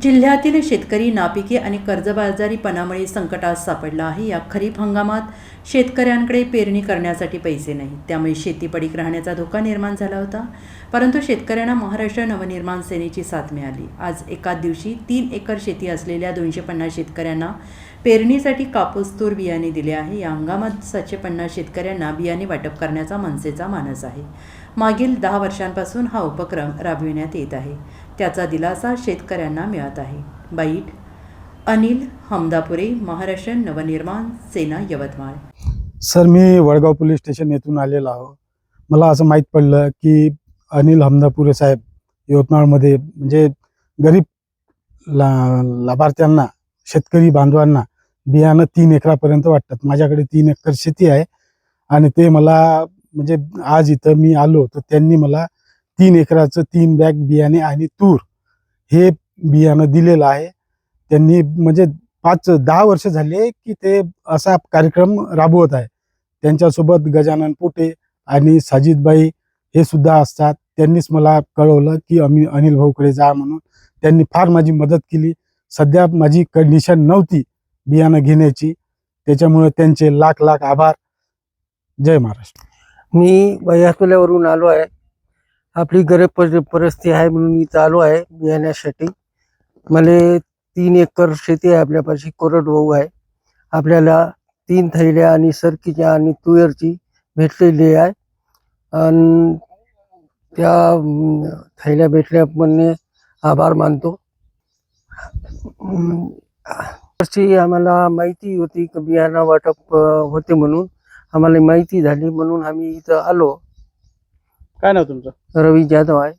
जिल्ह्यातील शेतकरी नापिकी आणि कर्जबाजारीपणामुळे संकटात सापडला आहे. या खरीप हंगामात शेतकऱ्यांकडे पेरणी करण्यासाठी पैसे नाहीत त्यामुळे शेती पडीक राहण्याचा धोका निर्माण झाला होता. परंतु शेतकऱ्यांना महाराष्ट्र नवनिर्माण सेनेची साथ मिळाली. आज एकाच दिवशी तीन एकर शेती असलेल्या दोनशे पन्नास शेतकऱ्यांना पेरणीसाठी कापूस तूर बियाणे दिले आहे. या हंगामात सातशे पन्नास शेतकऱ्यांना बियाणे वाटप करण्याचा मनसेचा मानस आहे. मागील दहा वर्षांपासून हा उपक्रम राबविण्यात येत आहे. त्याचा दिलासा शेतकऱ्यांना मिळत आहे. बाईट अनिल हमदापुरे महाराष्ट्र नवनिर्माण सेना यवतमाळ. सर मी वडगाव पोलीस स्टेशन येथून आलेलो आहो. मला असं माहीत पडलं की अनिल हमदापुरे साहेब यवतमाळमध्ये म्हणजे गरीब ला लाभार्थ्यांना शेतकरी बांधवांना बियाणं तीन एकरापर्यंत वाटतात. माझ्याकडे तीन एकर शेती आहे आणि ते मला म्हणजे आज इथं मी आलो तर त्यांनी मला तीन एकराचं तीन बॅग बियाणे आणि तूर हे बियाणं दिलेलं आहे. त्यांनी म्हणजे पाच दहा वर्ष झाले की ते असा कार्यक्रम राबवत आहे. त्यांच्यासोबत गजानन पोटे आणि साजिदबाई हे सुद्धा असतात. त्यांनीच मला कळवलं की आम्ही अनिल भाऊकडे जा म्हणून. त्यांनी फार माझी मदत केली. सध्या माझी कंडिशन नव्हती. बियाणं घेण्याची. त्याच्यामुळे त्यांचे लाख लाख आभार. जय महाराष्ट्र. मी वयातुल्यावरून आलो आहे. आपली गरीब परिस्थिती आहे म्हणून इथं आलो आहे बियाण्यासाठी. मला तीन एकर शेती आहे आपल्यापाशी कोरडवाहू आहे. आपल्याला तीन थैल्या आणि सरकीच्या आणि तुयरची भेटलेली आहे. आणि त्या थैल्या थैल्या भेटल्याप्रमाणे आभार मानतो. वर्षी आम्हाला माहिती होती की बियाणं वाटप होते म्हणून. आम्हाला माहिती झाली म्हणून आम्ही इथं आलो. काय नाव तुमचं? रवी जाधव आहे.